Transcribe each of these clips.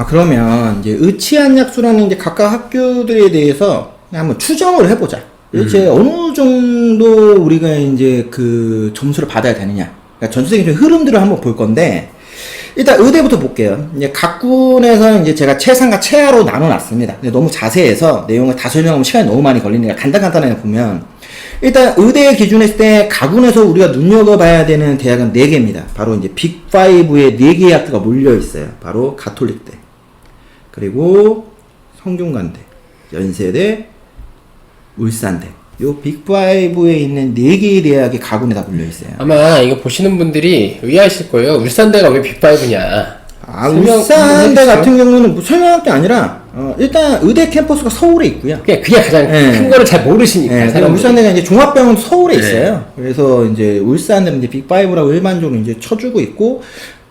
아, 그러면 이제 의치한 약수라는 이제 각각 학교들에 대해서 한번 추정을 해보자. 이제 어느 정도 우리가 이제 그 점수를 받아야 되느냐. 그러니까 전체적인 흐름들을 한번 볼 건데, 일단 의대부터 볼게요. 이제 각 군에서는 이제 제가 최상과 최하로 나눠놨습니다. 근데 너무 자세해서 내용을 다 설명하면 시간이 너무 많이 걸리니까 간단간단하게 보면, 일단 의대 기준했을 때 가군에서 우리가 눈여겨봐야 되는 대학은 4개입니다. 바로 이제 빅5에 4개의 학교가 몰려있어요. 바로 가톨릭대, 그리고 성균관대, 연세대, 울산대. 요 빅5에 있는 4개의 대학이 가군에 다 몰려있어요. 아마 이거 보시는 분들이 의아하실 거예요. 울산대가 왜 빅5냐? 아, 설명 울산대. 같은 경우는 뭐 설명할 게 아니라, 어, 일단 의대 캠퍼스가 서울에 있고요. 그냥 그게 가장 네. 큰 거를 잘 모르시니까 사람들이. 울산대가 이제 종합병원 서울에 네. 있어요. 그래서 이제 울산대는 이제 빅5라고 일반적으로 이제 쳐주고 있고,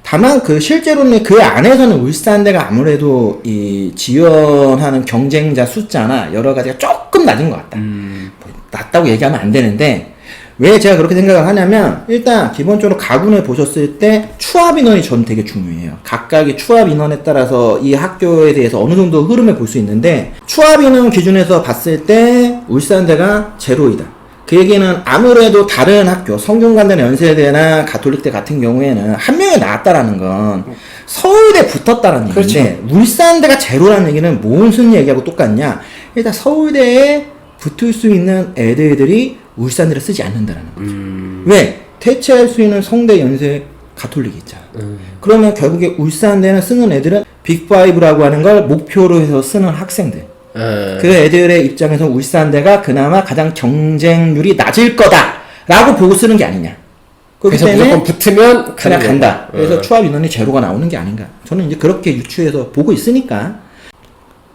다만 그 실제로는 그 안에서는 울산대가 아무래도 이 지원하는 경쟁자 숫자나 여러 가지가 조금 낮은 것 같다. 음. 뭐 낮다고 얘기하면 안 되는데, 왜 제가 그렇게 생각을 하냐면, 일단 기본적으로 가군을 보셨을 때 추합 인원이 전 되게 중요해요. 각각의 추합 인원에 따라서 이 학교에 대해서 어느 정도 흐름을 볼 수 있는데, 추합 인원 기준에서 봤을 때 울산대가 제로이다. 그 얘기는 아무래도 다른 학교, 성균관대나 연세대나 가톨릭대 같은 경우에는 한 명이 나왔다라는 건 서울대 붙었다라는 얘기인데, 울산대가 제로라는 얘기는 무슨 얘기하고 똑같냐? 일단 서울대에 붙을 수 있는 애들들이 울산대를 쓰지 않는다라는 거죠. 왜? 대체할 수 있는 성대, 연세, 가톨릭이 있잖아. 그러면 결국에 울산대는 쓰는 애들은 빅5라고 하는 걸 목표로 해서 쓰는 학생들. 어, 그 애들의 입장에서 울산대가 그나마 가장 경쟁률이 낮을 거다라고 보고 쓰는 게 아니냐. 그렇기 그래서 무조건 붙으면 그냥 간다. 거다. 그래서 어. 추합 인원이 제로가 나오는 게 아닌가. 저는 이제 그렇게 유추해서 보고 있으니까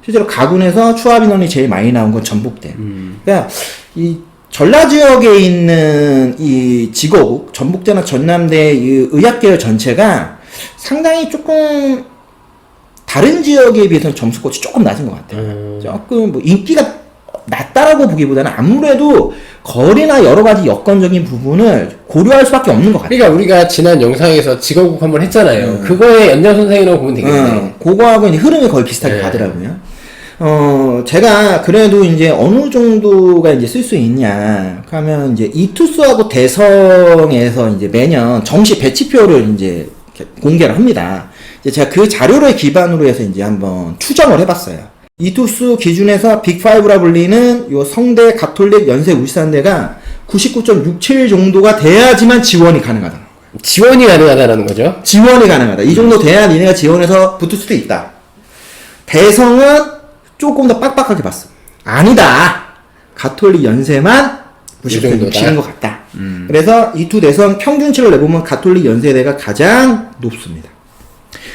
실제로 가군에서 추합 인원이 제일 많이 나온 건 전북대. 음. 그러니까 이 전라 지역에 있는 이 지거국 전북대나 전남대 이 의학계열 전체가 상당히 조금 다른 지역에 비해서는 점수꽃이 조금 낮은 것 같아요. 음. 조금 뭐 인기가 낮다라고 보기보다는 아무래도 거리나 여러 가지 여건적인 부분을 고려할 수밖에 없는 것 같아요. 그러니까 우리가 지난 영상에서 직업국 한번 했잖아요. 음. 그거의 연장선상이라고 보면 되겠네. 어, 그거하고 이제 흐름이 거의 비슷하게 네. 가더라고요. 어, 제가 그래도 이제 어느 정도가 이제 쓸 수 있냐. 하면 이제 이투스하고 대성에서 이제 매년 정시 배치표를 이제 공개를 합니다. 제가 그 자료를 기반으로 해서 이제 한번 추정을 해봤어요. 이투스 기준에서 빅5라 불리는 요 성대, 가톨릭, 연세, 울산대가 99.67 정도가 돼야지만 지원이 가능하다. 지원이 가능하다는 거죠. 지원이 가능하다. 이 정도 돼야 니네가 지원해서 붙을 수도 있다. 대성은 조금 더 빡빡하게 봤어. 아니다. 가톨릭 연세만 이 정도다. 90점 치는 것 같다. 그래서 이 두 대성 평균치를 내보면 가톨릭 연세대가 가장 높습니다.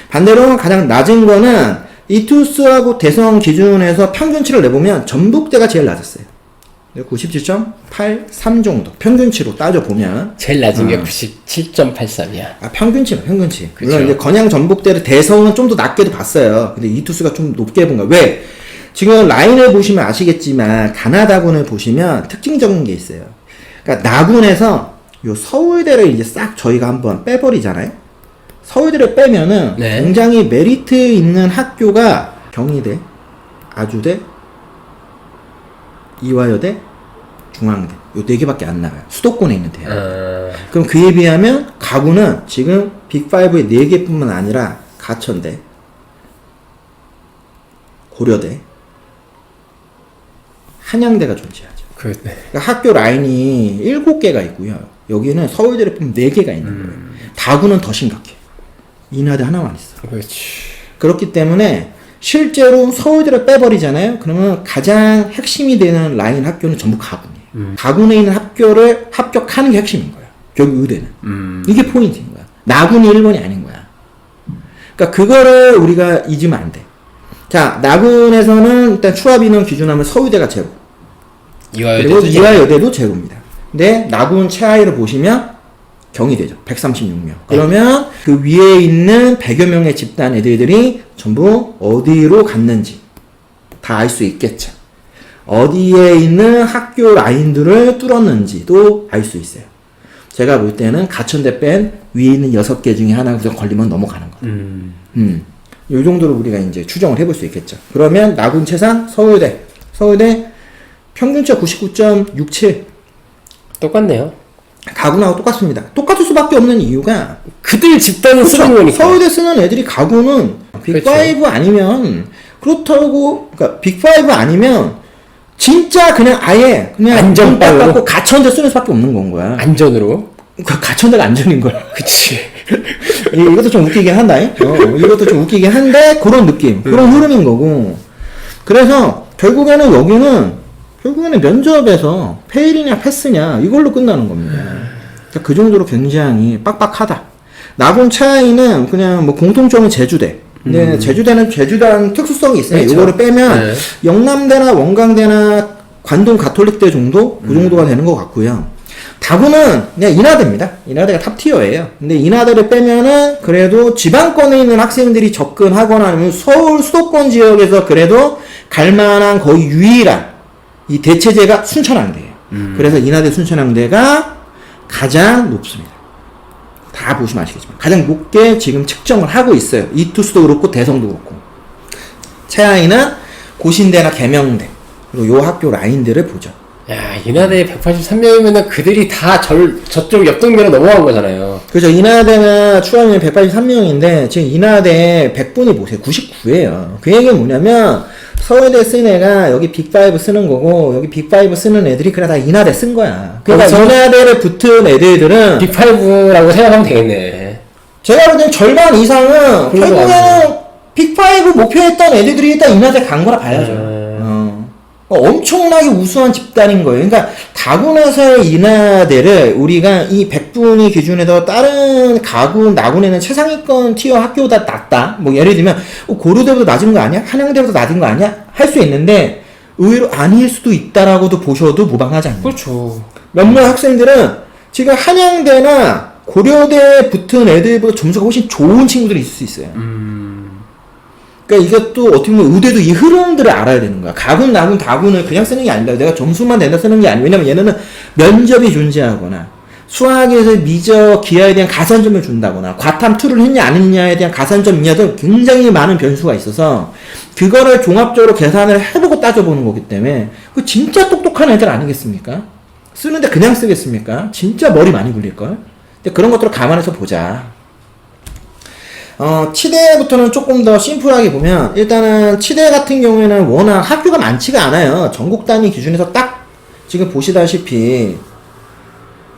반대로 가장 낮은 거는 이투스하고 대성 기준에서 평균치를 내보면 전북대가 제일 낮았어요. 97.83 정도. 평균치로 따져보면. 제일 낮은 음. 게 97.83이야. 아, 평균치는 평균치. 그쵸. 물론 이제 건양 전북대를 대성은 좀 더 낮게도 봤어요. 근데 이 투수가 좀 높게 본 거야. 왜? 지금 라인을 보시면 아시겠지만 가나다군을 보시면 특징적인 게 있어요. 그러니까 나군에서 요 서울대를 이제 싹 저희가 한번 빼버리잖아요. 서울대를 빼면은 네. 굉장히 메리트 있는 학교가 경희대, 아주대, 이화여대, 중앙대 요 네 개밖에 안 나가요. 수도권에 있는 대학. 어, 그럼 그에 비하면 가구는 지금 빅5의 4개뿐만 아니라 가천대, 고려대, 한양대가 존재하죠. 그, 네. 그러니까 학교 라인이 7개가 있고요. 여기는 서울대를 보면 4개가 있는 거예요. 다구는 더 심각해. 인하대 하나만 있어. 그렇지. 그렇기 때문에 실제로 서울대를 빼버리잖아요. 그러면 가장 핵심이 되는 라인 학교는 전부 가군이에요. 가군에 있는 학교를 합격하는 게 핵심인 거예요. 결국 의대는. 음. 이게 포인트인 거야. 나군이 1번이 아닌 거야. 그러니까 그거를 우리가 잊으면 안 돼. 자, 나군에서는 일단 추합 인원 기준하면 서울대가 제로. 그리고 이화여대도 제로입니다. 근데 나군 최하위를 보시면 경희대죠. 136명. 그러면 그 위에 있는 100여 명의 집단 애들들이 전부 어디로 갔는지 다 알 수 있겠죠. 어디에 있는 학교 라인들을 뚫었는지도 알 수 있어요. 제가 볼 때는 가천대 뺀 위에 있는 6개 중에 하나 그냥 걸리면 넘어가는 거예요. 음. 음. 요 정도로 우리가 이제 추정을 해볼 수 있겠죠. 그러면 나군 최상 서울대 서울대 평균치가 99.67 똑같네요. 가군하고 똑같습니다. 똑같을 수밖에 없는 이유가 그들 집단은 쓰는 거니까. 그렇죠. 서울대 쓰는 애들이 가구는 그렇죠. 빅5 아니면 그렇다고 그러니까 빅5 아니면 진짜 그냥 아예 그냥 안전빵으로? 딱 갖고 가천대 쓰는 수밖에 없는 건 거야. 안전으로. 그 가천대가 안전인 거야. 그치. 이- 이것도 좀 웃기긴 한다. 어, 이것도 좀 웃기긴 한데 그런 느낌, 그런 흐름인 거고. 그래서 결국에는 여기는 결국에는 면접에서 페일이냐 패스냐 이걸로 끝나는 겁니다. 그러니까 그 정도로 굉장히 빡빡하다. 나군 차이는 그냥 뭐 공통점은 제주대. 근데 제주대는 제주대는 특수성이 있어요. 그렇죠. 이거를 빼면 네. 영남대나 원광대나 관동 가톨릭대 정도 그 정도가 되는 것 같고요. 다구는 그냥 인하대입니다. 인하대가 탑티어예요. 근데 인하대를 빼면은 그래도 지방권에 있는 학생들이 접근하거나 아니면 서울 수도권 지역에서 그래도 갈만한 거의 유일한 이 대체제가 순천향대예요. 그래서 인하대 순천향대가 가장 높습니다. 다 보시면 아시겠지만 가장 높게 지금 측정을 하고 있어요. 이투스도 그렇고 대성도 그렇고. 최하위는 고신대나 계명대 그리고 요 학교 라인들을 보죠. 야, 인하대 183명이면은 그들이 다 절, 저쪽 옆 동네로 넘어간 거잖아요. 그죠. 인하대가 추가면 183명인데, 지금 인하대 100분이 보세요. 99예요. 그 얘기는 뭐냐면, 서울대 쓴 애가 여기 빅5 쓰는 거고, 여기 빅5 쓰는 애들이 그래 다 인하대 쓴 거야. 그러니까 그렇죠. 인하대를 붙은 애들들은, 빅5라고 생각하면 되겠네. 제가 볼 땐 절반 이상은, 그런 거 결국에는 빅5 목표했던 애들이 일단 인하대 간 거라 봐야죠. 음. 어. 엄청나게 우수한 집단인 거예요. 그러니까 다군에서의 인하대를 우리가 이 100분위 기준에서 다른 가군, 나군에는 최상위권 티어 학교보다 낮다. 뭐 예를 들면 어, 고려대보다 낮은 거 아니야? 한양대보다 낮은 거 아니야? 할 수 있는데 의외로 아닐 수도 있다라고도 보셔도 무방하지 않나요? 그렇죠. 몇몇 학생들은 지금 한양대나 고려대에 붙은 애들보다 점수가 훨씬 좋은 친구들이 있을 수 있어요. 그러니까 이것도 어떻게 보면 의대도 이 흐름들을 알아야 되는 거야. 가군, 나군, 다군을 그냥 쓰는 게 아니라 내가 점수만 내다 쓰는 게 아니야. 왜냐면 얘네는 면접이 존재하거나 수학에서 미적 기하에 대한 가산점을 준다거나 과탐 투를 했냐 안 했냐에 대한 가산점 이하 등 굉장히 많은 변수가 있어서 그거를 종합적으로 계산을 해보고 따져보는 거기 때문에 그 진짜 똑똑한 애들 아니겠습니까? 쓰는데 그냥 쓰겠습니까? 진짜 머리 많이 굴릴걸? 근데 그런 것들을 감안해서 보자. 어, 치대부터는 조금 더 심플하게 보면, 일단은 치대 같은 경우에는 워낙 학교가 많지가 않아요. 전국 단위 기준에서 딱, 지금 보시다시피,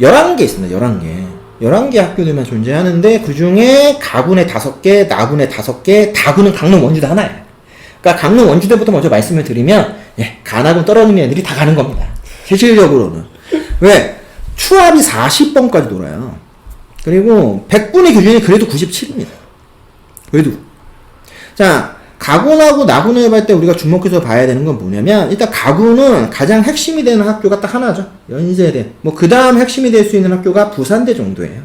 11개 있습니다, 11개. 11개 학교들만 존재하는데, 그 중에 가군에 5개, 나군에 5개, 다군은 강릉 원주대 하나예요. 그러니까 강릉 원주대부터 먼저 말씀을 드리면, 예, 가나군 떨어지는 애들이 다 가는 겁니다. 실질적으로는. 왜? 추합이 40번까지 돌아요. 그리고 100분의 기준이 그래도 97입니다. 그래도. 자, 가군하고 나군을 해볼 때 우리가 주목해서 봐야 되는 건 뭐냐면, 일단 가군은 가장 핵심이 되는 학교가 딱 하나죠. 연세대. 뭐, 그 다음 핵심이 될 수 있는 학교가 부산대 정도예요.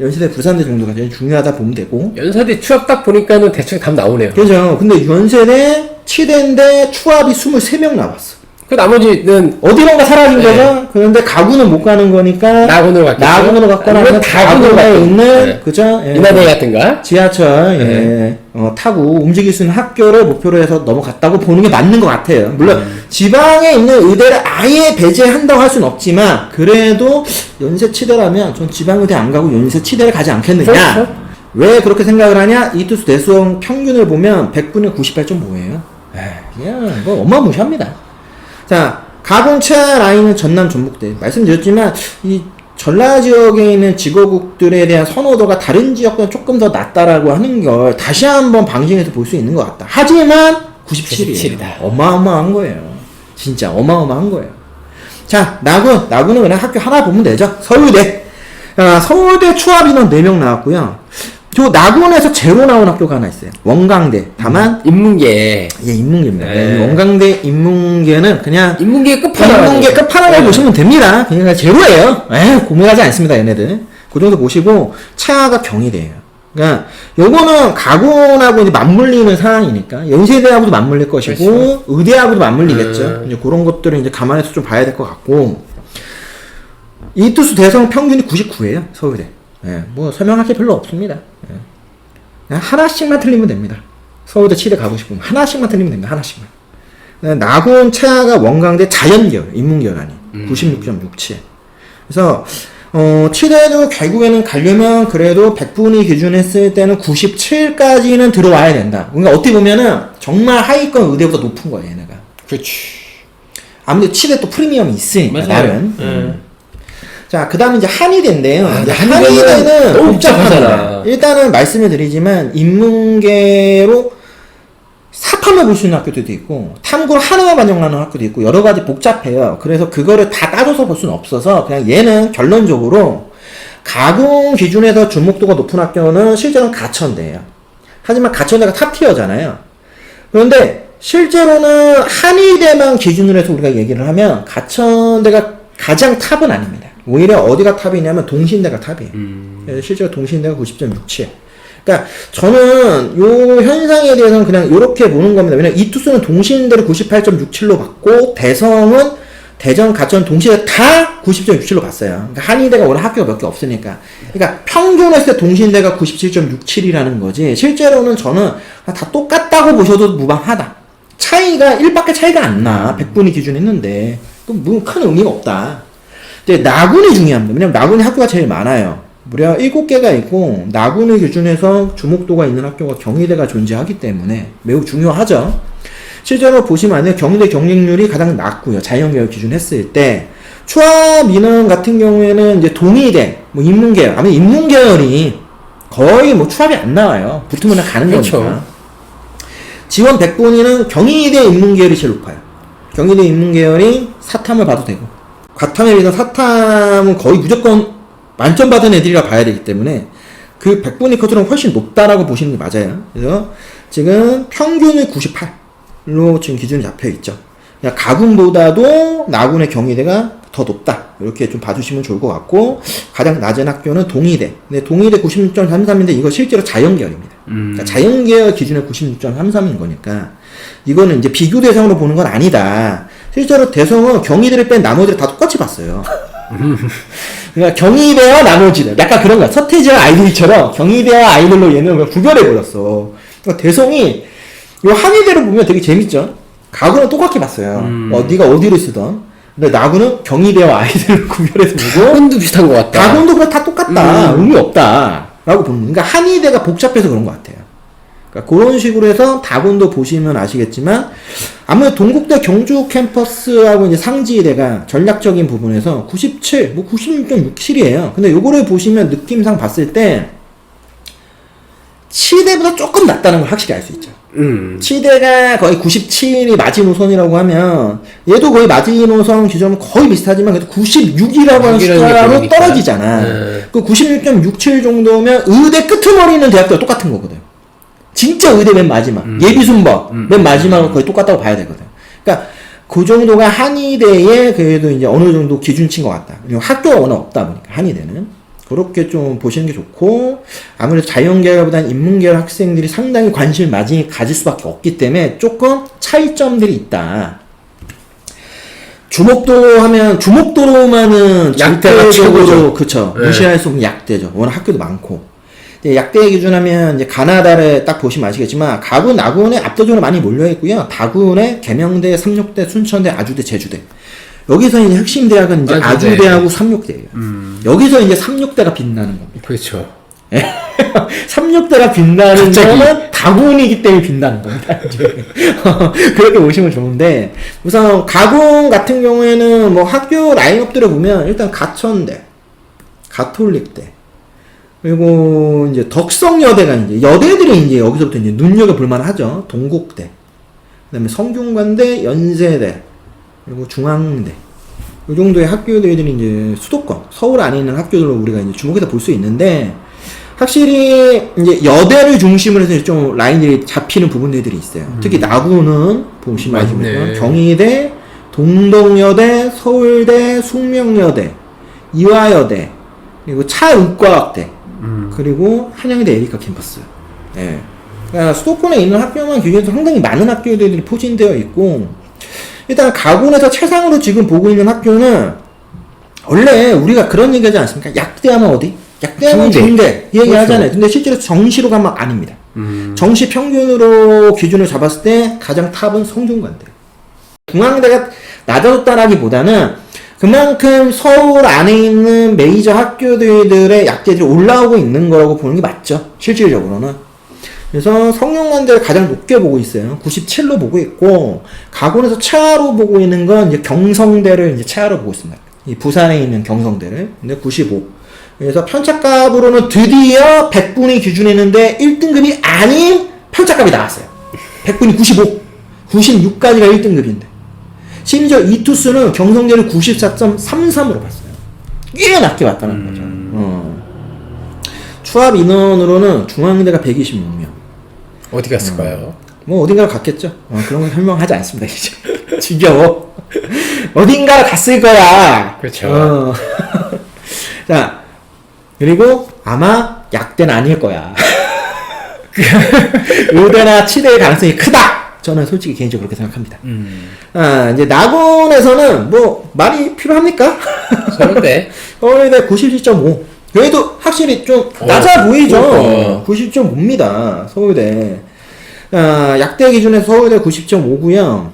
연세대, 부산대 정도가 제일 중요하다 보면 되고. 연사대 추합 딱 보니까는 대충 답 나오네요. 그죠. 근데 연세대, 치대인데 추합이 23명 나왔어. 그 나머지는 어디론가 사라진 네. 거죠? 그런데 가군은 못 가는 거니까. 나군으로 갔겠죠? 나군으로 갔거나 아니면 다군으로 갔겠죠. 있는, 네. 그죠? 예. 인하대 같은가? 지하철 예, 네. 어, 타고 움직일 수 있는 학교를 목표로 해서 넘어갔다고 보는 게 맞는 것 같아요. 물론 음. 지방에 있는 의대를 아예 배제한다고 할 수는 없지만 그래도 연세 치대라면 전 지방 의대 안 가고 연세 치대를 가지 않겠느냐. 그렇죠. 왜 그렇게 생각을 하냐? 이투스 대수험 평균을 보면 100분의 98.5예요. 그냥 뭐 어마무시합니다. 자, 가공차 라인은 전남 전북대. 말씀드렸지만 이 전라 지역에 있는 직업국들에 대한 선호도가 다른 지역보다 조금 더 낮다라고 하는 걸 다시 한번 방송에서 볼 수 있는 것 같다. 하지만 97이에요. 97이다. 어마어마한 거예요. 진짜 어마어마한 거예요. 자, 나군. 나군은 그냥 학교 하나 보면 되죠. 서울대. 아, 서울대 추합 인원 4명 나왔고요. 저 나군에서 제로 나온 학교가 하나 있어요. 원광대. 다만 인문계. 예, 인문계입니다. 네. 이 원광대 인문계는 그냥 인문계 끝판왕. 인문계 끝판왕을 네. 보시면 됩니다. 그냥 제로예요. 에 고민하지 않습니다, 얘네들. 그 정도 보시고 차가 경희대예요. 그러니까 요거는 가군하고 이제 맞물리는 상황이니까 연세대하고도 맞물릴 것이고 그렇죠. 의대하고도 맞물리겠죠. 음. 이제 그런 것들을 이제 감안해서 좀 봐야 될 것 같고 이투수 대성 평균이 99예요, 서울대. 예, 뭐 설명할 게 별로 없습니다. 예. 하나씩만 틀리면 됩니다. 서울대 치대 가고 싶으면 하나씩만 틀리면 됩니다. 하나씩만. 네, 나군, 차가 원광대 자연계열, 인문계열 아니. 96.67. 그래서 어, 치대도 결국에는 가려면 그래도 100분위 기준했을 때는 97까지는 들어와야 된다. 그러니까 어떻게 보면은 정말 하위권 의대보다 높은 거예요, 얘네가. 그렇지. 아무래도 치대 또 프리미엄이 있으니까, 나름. 예. 자, 그 다음에 이제 한의대인데요. 아, 이제 한의대는 너무. 복잡하잖아. 일단은 말씀을 드리지만, 인문계로 사탐을 볼 수 있는 학교도 있고, 탐구를 하나만 반영하는 학교도 있고, 여러 가지 복잡해요. 그래서 그거를 다 따져서 볼 수는 없어서, 그냥 얘는 결론적으로, 가공 기준에서 주목도가 높은 학교는 실제로는 가천대예요. 하지만 가천대가 탑티어잖아요. 그런데 실제로는 한의대만 기준으로 해서 우리가 얘기를 하면 가천대가 가장 탑은 아닙니다. 오히려 어디가 탑이냐면 동신대가 탑이에요. 그래서 실제로 동신대가 90.67. 그러니까 저는 요 현상에 대해서는 그냥 이렇게 보는 겁니다. 왜냐면 이 투수는 동신대를 98.67로 받고 대성은 대전, 가천, 동시대 다 90.67로 갔어요. 그러니까 한의대가 원래 학교가 몇 개 없으니까. 그러니까 평균했을 때 동신대가 97.67이라는 거지. 실제로는 저는 다 똑같다고 보셔도 무방하다. 차이가 1밖에 차이가 안 나. 100분위 기준 했는데. 그큰 의미가 없다. 근데 나군이 중요합니다. 왜냐면 나군이 학교가 제일 많아요. 무려 7개가 있고 나군의 기준에서 주목도가 있는 학교가 경희대가 존재하기 때문에 매우 중요하죠. 실제로 보시면. 경희대 경쟁률이 가장 낮고요. 자연계열 기준 했을 때. 추화 민원 같은 경우에는 이제 동의대, 뭐 인문계열, 아마 인문계열이 거의 뭐 추합이 안 나와요. 붙으면 가는 그렇죠. 거니까. 지원 100분위는 경희대 인문계열이 제일 높아요. 경희대 인문계열이 사탐을 봐도 되고. 과탐에 비해서 사탐은 거의 무조건 만점 받은 애들이라 봐야 되기 때문에 그 100분위 커트는 훨씬 높다라고 보시는 게 맞아요. 그래서 지금 평균이 98로 지금 기준이 잡혀 있죠. 그러니까 가군보다도 나군의 경희대가 더 높다. 이렇게 좀 봐주시면 좋을 것 같고 가장 낮은 학교는 동의대. 근데 동의대 96.33인데 이거 실제로 자연계열입니다. 그러니까 자연계열 기준에 96.33인 거니까 이거는 이제 비교 대상으로 보는 건 아니다. 실제로 대성은 경희대를 뺀 나머지를 다 똑같이 봤어요. 그러니까 경희대와 나머지들 약간 그런 거야. 서태지와 아이들처럼 경희대와 아이들로 얘는 그냥 구별해 버렸어. 그러니까 대성이 요 한의대를 보면 되게 재밌죠. 가구는 똑같게 봤어요. 어, 네가 어디를 쓰던. 근데 나구는 경희대와 아이들을 구별해서 보고 학원도 비슷한 것 같다. 다곤도 그냥 다 똑같다. 의미 없다. 라고 보는. 그러니까 한의대가 복잡해서 그런 것 같아요. 그러니까 그런 식으로 해서 다곤도 보시면 아시겠지만 아무래도 동국대 경주 캠퍼스하고 이제 상지대가 전략적인 부분에서 97, 뭐 96.67이에요. 근데 요거를 보시면 느낌상 봤을 때 치대보다 조금 낫다는 걸 확실히 알 수 있죠. 음. 치대가 거의 97이 마지노선이라고 하면 얘도 거의 마지노선 기준은 거의 비슷하지만 그래도 96이라고 하는 6이라는 게 숫자로 보이니까. 떨어지잖아. 네. 그 96.67 정도면 의대 끄트머리 있는 대학교가 똑같은 거거든. 진짜 의대 맨 마지막. 음. 예비순법 맨 마지막은 거의 똑같다고 봐야 되거든. 그러니까 그 정도가 한의대에 그래도 이제 어느 정도 기준치인 것 같다. 그리고 학교가 워낙 없다 보니까 한의대는. 그렇게 좀 보시는 게 좋고 아무래도 자연계열보다는 인문계열 학생들이 상당히 관심을 많이 가질 수밖에 없기 때문에 조금 차이점들이 있다. 주목도 하면 주목도로만은 최고죠. 그쵸 네. 무시할 수 없는 약대죠. 워낙 학교도 많고. 약대 기준하면 이제 가나다를 딱 보시면 아시겠지만 가군 나군에 압도적으로 많이 몰려 있고요. 다군에 계명대, 삼육대, 순천대, 아주대, 제주대. 여기서 이제 핵심 대학은 이제 아 주대. 아주대하고 삼육대예요. 여기서 이제 삼육대가 빛나는 겁니다. 그렇죠. 삼육대가 빛나는 갑자기. 거는 다군이기 때문에 빛나는 겁니다. 그렇게 보시면 좋은데 우선 가군 같은 경우에는 뭐 학교 라인업들을 보면 일단 가천대, 가톨릭대, 그리고 이제 덕성여대가 이제 여대들이 이제 여기서부터 이제 눈여겨 볼만 하죠. 동국대, 그다음에 성균관대, 연세대, 그리고 중앙대. 이 정도의 학교들이 이제 수도권, 서울 안에 있는 학교들로 우리가 이제 주목해서 볼 수 있는데, 확실히 이제 여대를 중심으로 해서 좀 라인들이 잡히는 부분들이 있어요. 특히 나구는 보시면 맞네. 아시겠지만 경희대, 동덕여대, 서울대, 숙명여대, 이화여대, 그리고 차의과학대, 그리고 한양대 에리카 캠퍼스. 예. 그러니까 수도권에 있는 학교만 기준해서 상당히 많은 학교들이 포진되어 있고, 일단 가군에서 최상으로 지금 보고 있는 학교는 원래 우리가 그런 얘기하지 않습니까? 약대하면 어디? 약대하면 중대. 중대 이 얘기 그렇죠. 하잖아요. 근데 실제로 정시로 가면 아닙니다. 음. 정시 평균으로 기준을 잡았을 때 가장 탑은 성균관대. 중앙대가 낮아졌다라기보다는 그만큼 서울 안에 있는 메이저 학교들의 약대들이 올라오고 있는 거라고 보는 게 맞죠. 실질적으로는. 그래서 성균관대를 가장 높게 보고 있어요. 97로 보고 있고, 가군에서 최하로 보고 있는 건 이제 경성대를 이제 최하로 보고 있습니다. 이 부산에 있는 경성대를. 근데 95. 그래서 편차값으로는 드디어 100분이 기준했는데 1등급이 아닌 편차값이 나왔어요. 100분이 95. 96까지가 1등급인데. 심지어 이 투수는 경성대를 94.33으로 봤어요. 꽤 낮게 봤다는 거죠. 어. 추합 인원으로는 중앙대가 126명. 어디 갔을까요? 뭐 어딘가로 갔겠죠. 어, 그런 건 설명하지 않습니다. 이제 지겨워. 어딘가로 갔을 거야. 그렇죠. 어. 자 그리고 아마 약대는 아닐 거야. 의대나 치대의 가능성이 크다. 저는 솔직히 개인적으로 그렇게 생각합니다. 음. 아 이제 나군에서는 뭐 말이 필요합니까? 서울대. 서울대 97.5. 그래도 확실히 좀 낮아 어, 보이죠. 그러니까. 90.5입니다. 서울대. 아, 약대 기준에서 서울대 90.5고요.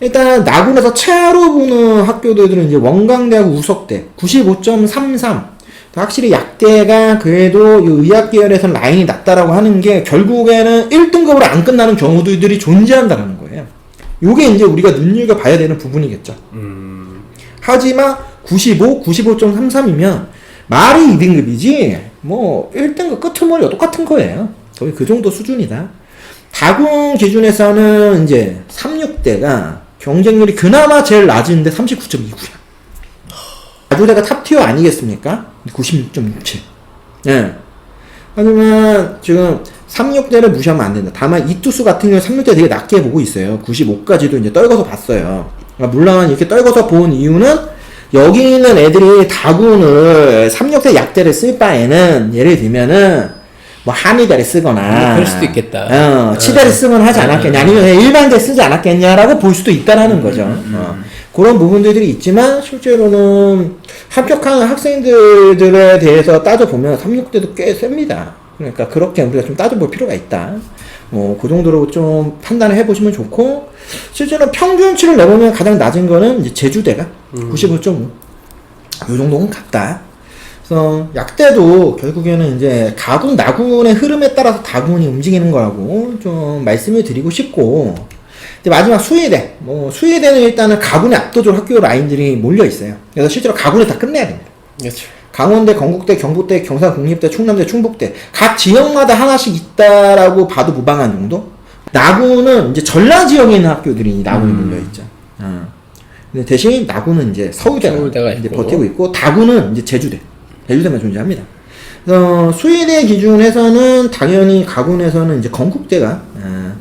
일단 나군에서 최하로 보는 학교들은 이제 원광대하고 우석대 95.33. 확실히 약대가 그래도 이 의학 계열에서는 라인이 낮다라고 하는 게 결국에는 1등급으로 안 끝나는 경우들이 존재한다는 거예요. 요게 이제 우리가 눈여겨 봐야 되는 부분이겠죠. 음. 하지만 95, 95.33이면 말이 2등급이지 뭐 1등급 끄트머리가 똑같은 거예요. 거의 그 정도 수준이다. 다군 기준에서는 이제 36대가 경쟁률이 그나마 제일 낮은데 39.29야. 다주대가 탑티어 아니겠습니까? 96.67. 예. 하지만 지금 36대를 무시하면 안 된다. 다만 이 투수 같은 경우 36대 되게 낮게 보고 있어요. 95까지도 이제 떨궈서 봤어요. 그러니까 물론 이렇게 떨궈서 본 이유는 여기 있는 애들이 다군을 36대 약대를 쓸 바에는 예를 들면은 뭐 한의대를 쓰거나 음, 그럴 수도 있겠다. 어, 치대를 쓰거나 하지 않았겠냐 아니면 그냥 일반대 쓰지 않았겠냐라고 볼 수도 있다라는 거죠. 어. 그런 부분들이 있지만 실제로는 합격하는 학생들에 대해서 따져보면 36대도 꽤 셉니다. 그러니까 그렇게 우리가 좀 따져볼 필요가 있다. 뭐, 그 정도로 좀 판단을 해보시면 좋고, 실제로 평균치를 내보면 가장 낮은 거는 이제 제주대가 95.5. 요 정도는 같다. 그래서 약대도 결국에는 이제 가군, 나군의 흐름에 따라서 다군이 움직이는 거라고 좀 말씀을 드리고 싶고, 이제 마지막 수의대. 뭐, 수의대는 일단은 가군의 압도적 학교 라인들이 몰려 있어요. 그래서 실제로 가군을 다 끝내야 됩니다. 그렇죠. 강원대, 건국대, 경북대, 경상국립대, 충남대, 충북대 각 지역마다 하나씩 있다라고 봐도 무방한 정도. 나군은 이제 전라 지역에 있는 학교들이 나군에 음. 몰려 있죠. 어. 근데 대신 나군은 이제 서울대가, 서울대가 이제 있고. 버티고 있고 다군은 이제 제주대, 제주대만 존재합니다. 그래서 수의대 기준에서는 당연히 가군에서는 이제 건국대가 어,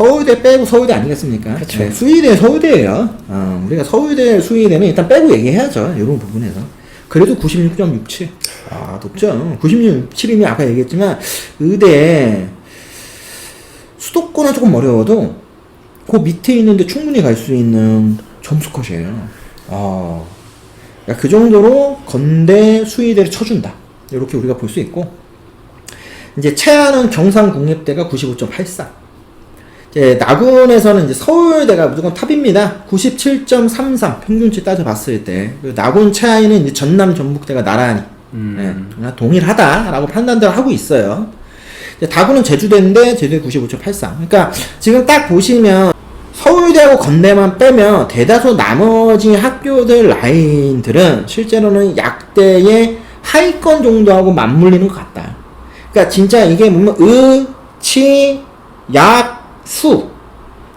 서울대 빼고 서울대 아니겠습니까? 그쵸. 네, 수의대 서울대예요. 어, 우리가 서울대 수의대는 일단 빼고 얘기해야죠. 이런 부분에서. 그래도 96.67. 아, 높죠. 96.7이면 아까 얘기했지만 의대 수도권은 조금 어려워도 그 밑에 있는데 충분히 갈 수 있는 점수 컷이에요. 아, 그러니까 그 정도로 건대 수의대를 쳐준다. 이렇게 우리가 볼 수 있고 이제 최하는 경상국립대가 95.84. 이제 나군에서는 이제 서울대가 무조건 탑입니다. 97.33 평균치 따져봤을 때 나군 최하위는 이제 전남 전북대가 나란히 음. 네, 동일하다라고 판단을 하고 있어요. 이제 다군은 제주대인데 제주대 95.83. 그러니까 지금 딱 보시면 서울대하고 건대만 빼면 대다수 나머지 학교들 라인들은 실제로는 약대의 하위권 정도하고 맞물리는 것 같다. 그러니까 진짜 이게 뭐면 의, 치, 약, 수.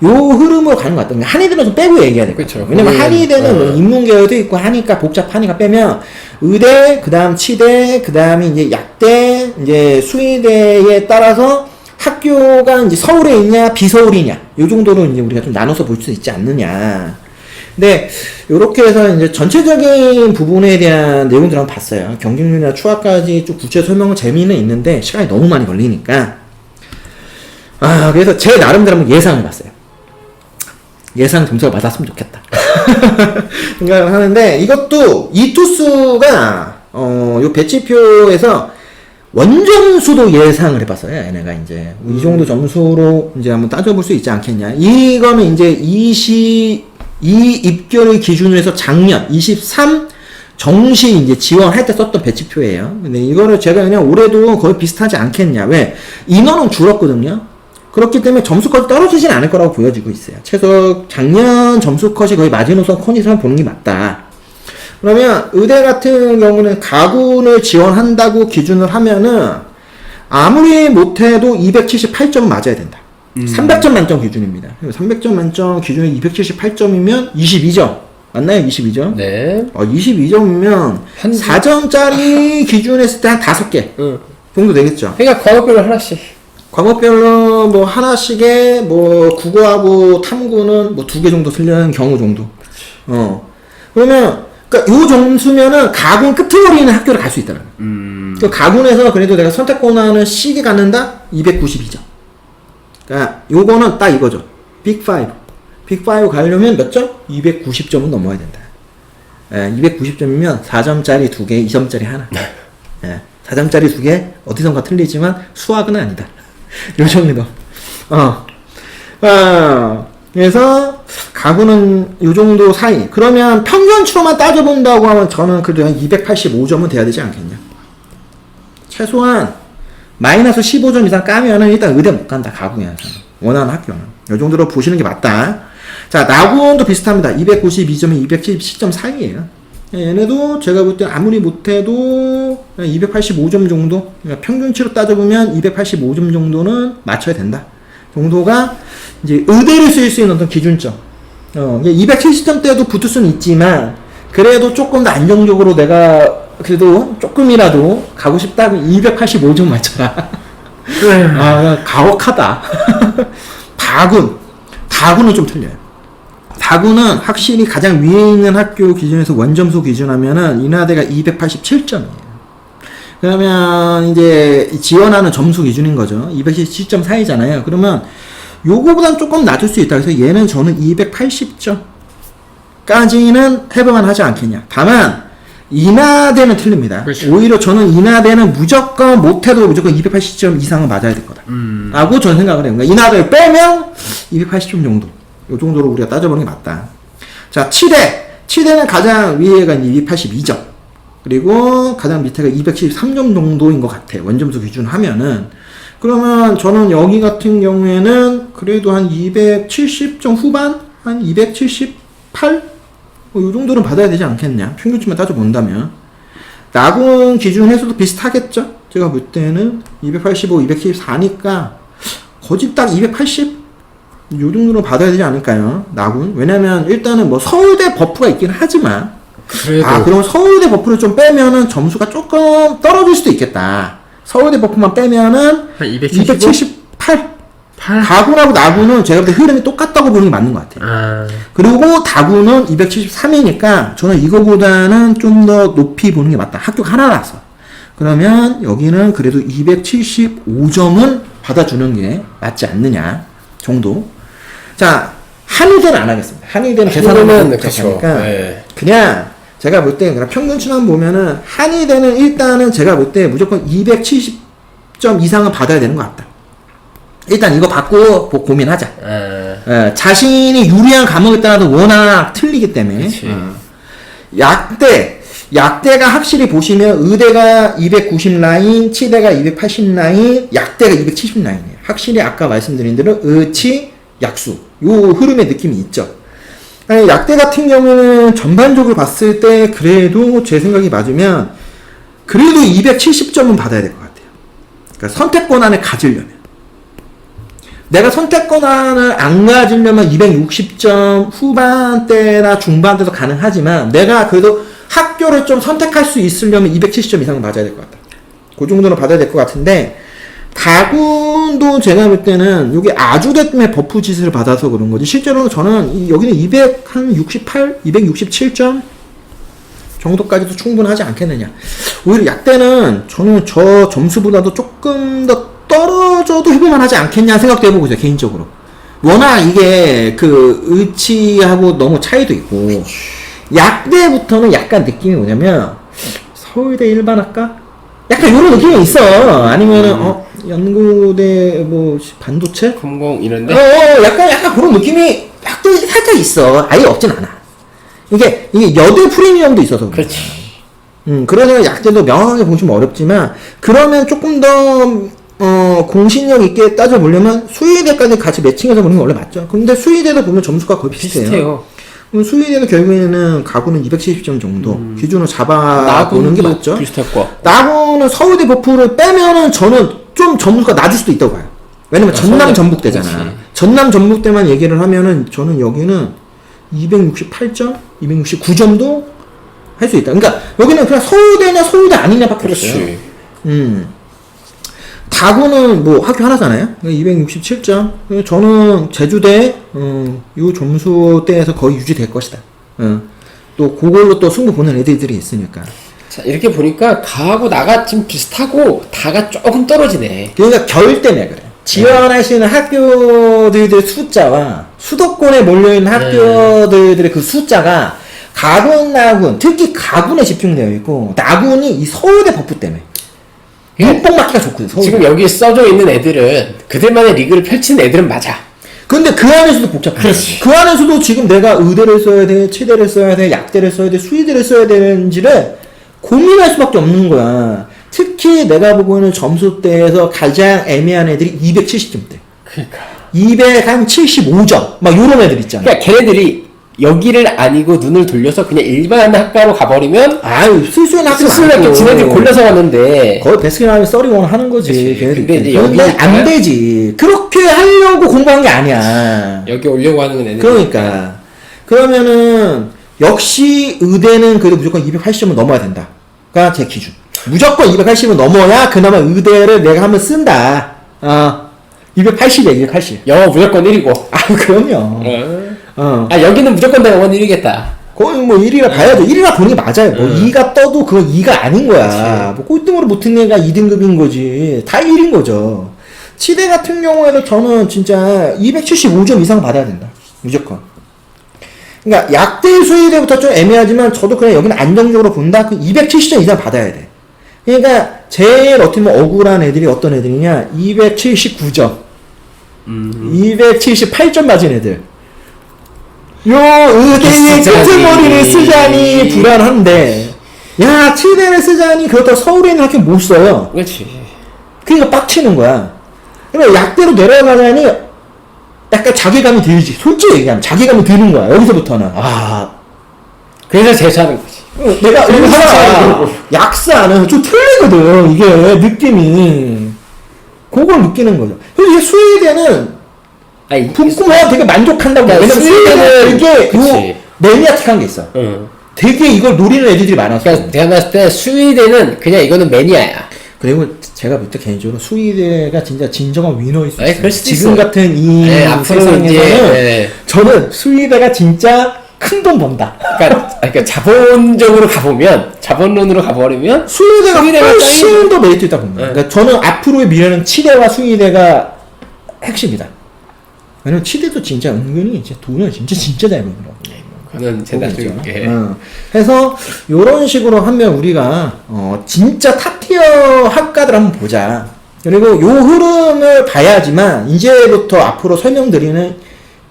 요 흐름으로 가는 것 같다. 그러니까 한의대는 좀 빼고 얘기해야 될것 그쵸. 같아요. 왜냐면 한의대는 뭐 어. 인문계열도 있고 하니까 복잡하니까 빼면 의대, 그 다음 치대, 그 다음에 이제 약대, 이제 수의대에 따라서 학교가 이제 서울에 있냐, 비서울이냐, 요 정도로 이제 우리가 좀 나눠서 볼 수 있지 않느냐. 근데, 요렇게 해서 이제 전체적인 부분에 대한 내용들을 한번 봤어요. 경쟁률이나 추하까지 좀 구체 설명은 재미는 있는데, 시간이 너무 많이 걸리니까. 아, 그래서 제 나름대로 한번 예상을 봤어요. 예상 점수가 맞았으면 좋겠다. 생각을 하는데, 이것도 이 투수가 어, 요 배치표에서 원점수도 예상을 해봤어요. 얘네가 이제 이 정도 점수로 이제 한번 따져볼 수 있지 않겠냐. 이거는 이제 20, 이 입결을 기준으로 해서 작년 23 정시 이제 지원할 때 썼던 배치표예요. 근데 이거를 제가 그냥 올해도 거의 비슷하지 않겠냐. 왜? 인원은 줄었거든요. 그렇기 때문에 점수 컷이 떨어지진 않을 거라고 보여지고 있어요. 최소 작년 점수 컷이 거의 마지노선 컨디션 보는 게 맞다. 그러면 의대 같은 경우는 가군을 지원한다고 기준을 하면은 아무리 못해도 278점 맞아야 된다. 300점 만점 기준입니다. 300점 만점 기준에 278점이면 22점. 맞나요? 22점? 네. 어, 22점이면 한- 4점짜리 기준 했을 때 한 5개 응. 정도 되겠죠. 그러니까 과목별로 하나씩. 과목별로 뭐 하나씩의 뭐 국어하고 탐구는 뭐 두 개 정도 틀리는 경우 정도. 어. 그러면 그러니까 요 점수면은 가군 끄트머리 있는 학교를 갈 수 있다는. 음. 그 가군에서 그래도 내가 선택 권한을 C게 갖는다? 292점. 그러니까 요거는 딱 이거죠. 빅5. 빅5 가려면 몇 점? 290점은 넘어야 된다. 예, 290점이면 4점짜리 2개, 2점짜리 하나. 예, 4점짜리 2개, 어디선가 틀리지만 수학은 아니다. 요 정도. 어. 어. 그래서 가구는 요 정도 사이. 그러면 평균치로만 따져본다고 하면 저는 그래도 한 285점은 돼야 되지 않겠냐. 최소한 마이너스 15점 이상 까면은 일단 의대 못 간다. 가구에서. 원하는 학교는. 요 정도로 보시는 게 맞다. 자, 나군도 비슷합니다. 292점에 270점 사이에요. 얘네도 제가 볼 때 아무리 못해도 285점 정도? 그러니까 평균치로 따져보면 285점 정도는 맞춰야 된다. 정도가 이제 의대를 쓸수 있는 어떤 기준점. 어, 270점대도 붙을 수는 있지만 그래도 조금 더 안정적으로 내가 그래도 조금이라도 가고 싶다 면 285점 맞춰라. 아 가혹하다. 다군. 다군은 좀 틀려요. 다구는 확실히 가장 위에 있는 학교 기준에서 원점수 기준하면은 인하대가 287점이에요. 그러면 이제 지원하는 점수 기준인 거죠. 277점 사이잖아요. 그러면 요거보단 조금 낮을 수 있다. 그래서 얘는 저는 280점까지는 해볼만 하지 않겠냐. 다만 인하대는 틀립니다. 그렇죠. 오히려 저는 인하대는 무조건 못해도 무조건 280점 이상은 맞아야 될 거다. 음. 라고 저는 생각을 해요. 그러니까 인하대를 빼면 280점 정도. 요 정도로 우리가 따져보는 게 맞다. 자, 치대. 치대는 가장 위에가 282점. 그리고 가장 밑에가 273점 정도인 것 같아요. 원점수 기준 하면은. 그러면 저는 여기 같은 경우에는 그래도 한 270점 후반? 한 278? 뭐요 정도는 받아야 되지 않겠냐. 평균치만 따져본다면. 나군 기준에서도 비슷하겠죠? 제가 볼 때는 285, 274니까 거짓 딱 280? 요 정도는 받아야 되지 않을까요? 나군? 왜냐면 일단은 뭐 서울대 버프가 있긴 하지만 그래도 아 그럼 서울대 버프를 좀 빼면은 점수가 조금 떨어질 수도 있겠다. 서울대 버프만 빼면은 한 275? 278 8? 가군하고 나군은 제가 볼 때 흐름이 똑같다고 보는 게 맞는 것 같아요. 아. 그리고 다구는 273이니까 저는 이거보다는 좀 더 높이 보는 게 맞다. 학교가 하나라서. 그러면 여기는 그래도 275점은 받아주는 게 맞지 않느냐 정도. 자, 한의대는 안 하겠습니다. 한의대는 계산하면 그쵸. 네. 그냥 제가 볼때 그냥 평균치만 보면은 한의대는 일단은 제가 볼 때 무조건 270점 이상은 받아야 되는 것 같다. 일단 이거 받고 고- 고민하자. 아. 예, 자신이 유리한 과목에 따라서 워낙 틀리기 때문에. 어. 약대 약대가 확실히 보시면 의대가 290 라인, 치대가 280 라인, 약대가 270 라인이에요. 확실히 아까 말씀드린 대로 의치, 약수 요 흐름의 느낌이 있죠. 약대 같은 경우는 전반적으로 봤을 때 그래도 제 생각이 맞으면 그래도 270점은 받아야 될 것 같아요. 그러니까 선택 권한을 가지려면. 내가 선택 권한을 안 가지려면 260점 후반대나 중반대도 가능하지만 내가 그래도 학교를 좀 선택할 수 있으려면 270점 이상은 맞아야 될 것 같다. 그 정도는 받아야 될 것 같은데 다 군도 제가 볼 때는 이게 아주대 때문에 버프 짓을 받아서 그런 거지 실제로는 저는 이- 여기는 268, 267점 정도까지도 충분하지 않겠느냐. 오히려 약대는 저는 저 점수보다도 조금 더 떨어져도 해볼만 하지 않겠냐 생각도 해보고 있어요, 개인적으로. 워낙 이게 그 의치하고 너무 차이도 있고, 약대부터는 약간 느낌이 뭐냐면, 서울대 일반학과? 약간 이런 느낌이 있어. 아니면은 어 연구대 뭐 반도체? 금공 어, 이런데 어, 약간 약간 그런 느낌이 약간 살짝 있어. 아예 없진 않아. 이게 이게 여대 프리미엄도 있어서 그래. 그렇지 음, 그래서 약대도 명확하게 보시면 어렵지만 그러면 조금 더 어, 공신력 있게 따져보려면 수의대까지 같이 매칭해서 보는 게 원래 맞죠. 근데 수의대도 보면 점수가 거의 비슷해요. 비슷해요 그럼 수의대도 결국에는 가구는 270점 정도 기준으로 잡아 보는 게 나군도 맞죠. 비슷할 거 나고는 서울대 버프를 빼면은 저는 좀 점수가 낮을 수도 있다고 봐요. 왜냐면 아, 전남 서울대- 전북대잖아. 그렇지. 전남 전북대만 얘기를 하면은 저는 여기는 268점, 269점도 할 수 있다. 그러니까 여기는 그냥 서울대냐 서울대 아니냐밖에 없어요. 그렇지 음. 다구는 뭐 학교 하나잖아요. 267점. 저는 제주대 어, 요 점수대에서 거의 유지될 것이다. 어. 또 그걸로 또 승부 보는 애들이 있으니까. 자 이렇게 보니까 가하고 나가 지금 비슷하고 다가 조금 떨어지네 그러니까 겨울 때문에 그래. 지원하시는 학교들의 숫자와 수도권에 몰려있는 학교들의 그 숫자가 가군, 나군, 특히 가군에 집중되어 있고, 나군이 이 서울대 버프 때문에. 눈뽕 맞기가 좋거든. 지금 여기 써져 있는 애들은 그들만의 리그를 펼치는 애들은 맞아 근데 그 안에서도 복잡해. 그렇지. 그 안에서도 지금 내가 의대를 써야 돼, 치대를 써야 돼, 약대를 써야 돼, 수의대를 써야 되는지를 고민할 수밖에 없는 거야. 특히 내가 보고는 점수대에서 가장 애매한 애들이 270점대. 그러니까 275점. 막 요런 애들 있잖아. 그러니까 걔네들이 여기를 아니고 눈을 돌려서 그냥 일반 학과로 가버리면 아유, 쓸수있는 학교 스스로 많고. 지네들이 골라서 왔는데 거의 베스킨라빈 써리원 하는 거지. 걔네들. 근데 이제 근데 여기 안 있잖아요. 되지. 그렇게 하려고 공부한 게 아니야. 여기 오려고 하는 애들 그러니까 그러면은 역시 의대는 그래도 무조건 280점은 넘어야 된다 가 제 기준. 무조건 280은 넘어야 그나마 의대를 내가 한번 쓴다. 어, 280이야 280. 영어 무조건 1이고 아 그럼요. 어. 아 여기는 무조건 원 1이겠다 거의 뭐 1위라 봐야죠. 1위라 보는 게 맞아요. 뭐 2가 떠도 그건 2가 아닌 거야. 뭐 꼴등으로 붙은 애가 2등급인 거지. 다 1인 거죠. 치대 같은 경우에도 저는 진짜 275점 이상 받아야 된다. 무조건. 그러니까 약대 수의대부터 좀 애매하지만 저도 그냥 여기는 안정적으로 본다. 그 270점 이상 받아야 돼. 그러니까 제일 어떻게 보면 억울한 애들이 어떤 애들이냐? 279점. 278점 맞은 애들. 요 의대의 쓰자니. 끄트머리를 쓰자니 불안한데 야 치대를 쓰자니 그렇다고 서울에 있는 학교 못 써요 그렇지 그러니까 빡치는 거야 그러니까 약대로 내려가자니 약간 자괴감이 들지 솔직히 얘기하면 자괴감이 드는 거야 여기서부터는 아 그래서 제시하는 거지 어, 내가 그리고 하나. 약사는 좀 틀리거든 이게 느낌이 그걸 느끼는 거죠 그래서 이게 수의대는 아니 분꾸면 되게 만족한다고 그러니까 왜냐면 수의대는 되게. 요 매니아틱한 게 있어 응. 되게 이걸 노리는 애들이 많았어. 그러니까 내가 봤을 때 수의대는 그냥 이거는 매니아야 그리고 제가 볼 때 개인적으로 수의대가 진짜 진정한 위너일 수 아니, 있어요. 그럴 수도 지금 있어. 같은 이 네, 앞으로 세상에서는 이제, 네. 저는 수의대가 진짜 큰 돈 번다. 그러니까, 아니, 그러니까 자본적으로 가보면 자본론으로 가버리면 수의대가, 수의대가 훨씬 더 메리트 있다고 봅니다. 네. 그러니까 저는 앞으로의 미래는 치대와 수의대가 핵심이다. 왜냐면 치대도 진짜 은근히 진짜 돈을 진짜 진짜 잘 벌더라고. 그 나중에 그렇죠. 볼게 어. 해서 요런 식으로 하면 우리가 어, 진짜 탑티어 학과들 한번 보자. 그리고 요 흐름을 봐야지만 이제부터 앞으로 설명드리는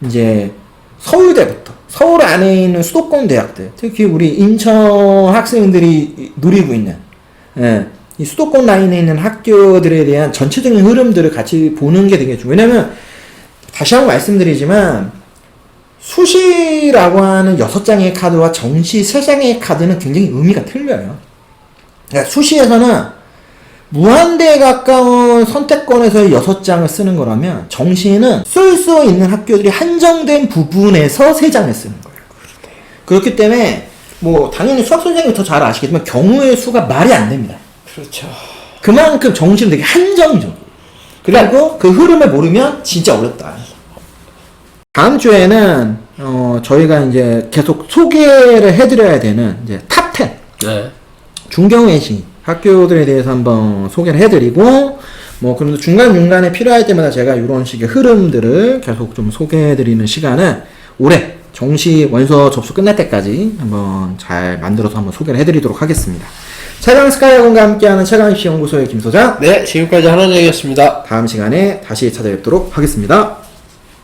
이제 서울대부터 서울 안에 있는 수도권 대학들 특히 우리 인천 학생들이 누리고 있는 예, 이 수도권 라인에 있는 학교들에 대한 전체적인 흐름들을 같이 보는 게 되게 중요해요. 왜냐면 다시 한번 말씀드리지만 수시라고 하는 여섯 장의 카드와 정시 세 장의 카드는 굉장히 의미가 틀려요. 그러니까 수시에서는 무한대에 가까운 선택권에서 여섯 장을 쓰는 거라면 정시는 쓸 수 있는 학교들이 한정된 부분에서 세 장을 쓰는 거예요. 그렇기 때문에 뭐 당연히 수학 선생님이 더 잘 아시겠지만 경우의 수가 말이 안 됩니다. 그렇죠 그만큼 정시는 되게 한정적. 그리고 그 흐름을 모르면 진짜 어렵다. 다음 주에는 어, 저희가 이제 계속 소개를 해드려야 되는 이제 탑 10. 네. 중경외시 학교들에 대해서 한번 소개를 해드리고 뭐 그래도 중간 중간에 필요할 때마다 제가 이런 식의 흐름들을 계속 좀 소개해드리는 시간을 올해 정시 원서 접수 끝날 때까지 한번 잘 만들어서 한번 소개를 해드리도록 하겠습니다. 최강 스카이학원과 함께하는 최강 입시 연구소의 김 소장. 네, 지금까지 하나정이었습니다. 다음 시간에 다시 찾아뵙도록 하겠습니다.